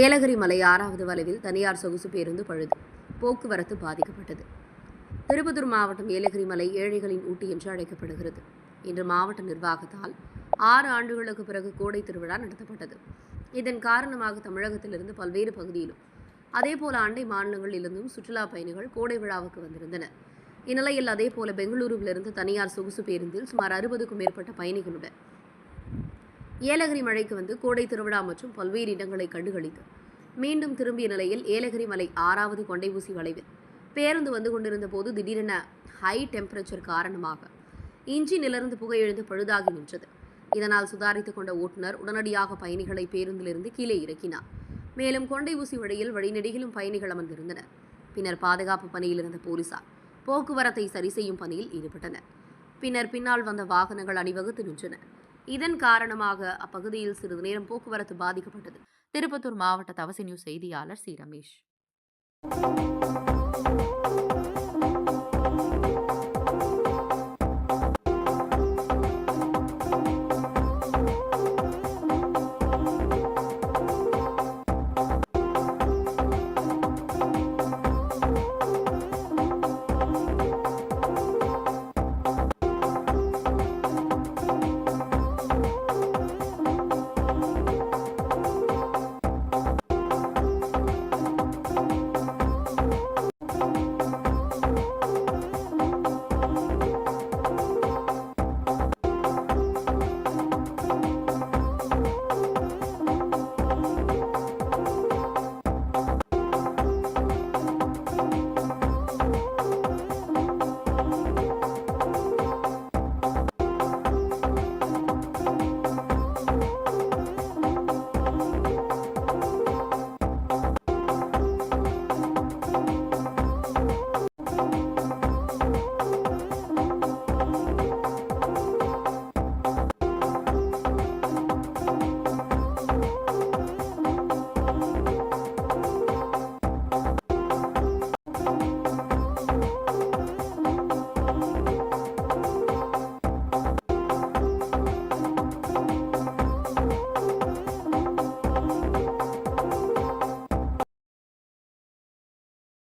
ஏலகிரி மலை ஆறாவது வளைவில் தனியார் சொகுசு பேருந்து பழுது. போக்குவரத்து பாதிக்கப்பட்டது. திருப்பத்தூர் மாவட்டம் ஏலகிரி மலை ஏழைகளின் ஊட்டி என்று அழைக்கப்படுகிறது. இன்று மாவட்ட நிர்வாகத்தால் ஆறு ஆண்டுகளுக்கு பிறகு கோடை திருவிழா நடத்தப்பட்டது. இதன் காரணமாக தமிழகத்திலிருந்து பல்வேறு பகுதியிலும் அதேபோல அண்டை மாநிலங்களிலிருந்தும் சுற்றுலா பயணிகள் கோடை விழாவுக்கு வந்திருந்தனர். இந்நிலையில் அதேபோல பெங்களூருவிலிருந்து தனியார் சொகுசு பேருந்தில் சுமார் அறுபதுக்கும் மேற்பட்ட பயணிகளுடன் ஏலகிரி மலைக்கு வந்து கோடை திருவிழா மற்றும் பல்வேறு இடங்களை கண்டுகளித்து மீண்டும் திரும்பிய நிலையில் ஏலகிரி மலை ஆறாவது கொண்டை ஊசி வளைவில் பேருந்து வந்து கொண்டிருந்த போது திடீரென ஹை டெம்பரேச்சர் காரணமாக இன்ஜினிலிருந்து புகை எழுந்து பழுதாகி நின்றது. இதனால் சுதாரித்துக் கொண்ட ஓட்டுநர் உடனடியாக பயணிகளை பேருந்திலிருந்து கீழே இறக்கினார். மேலும் கொண்டை ஊசி வழியில் வழிநெடுகிலும் பயணிகள் அமர்ந்திருந்தனர். பின்னர் பாதுகாப்பு பணியில் இருந்த போலீசார் போக்குவரத்தை சரி செய்யும் பணியில் ஈடுபட்டனர். பின்னர் பின்னால் வந்த வாகனங்கள் அணிவகுத்து நின்றன. இதன் காரணமாக அப்பகுதியில் சிறிது நேரம் போக்குவரத்து பாதிக்கப்பட்டது. திருப்பத்தூர் மாவட்ட தவசி நியூஸ் செய்தியாளர் சி. ரமேஷ்.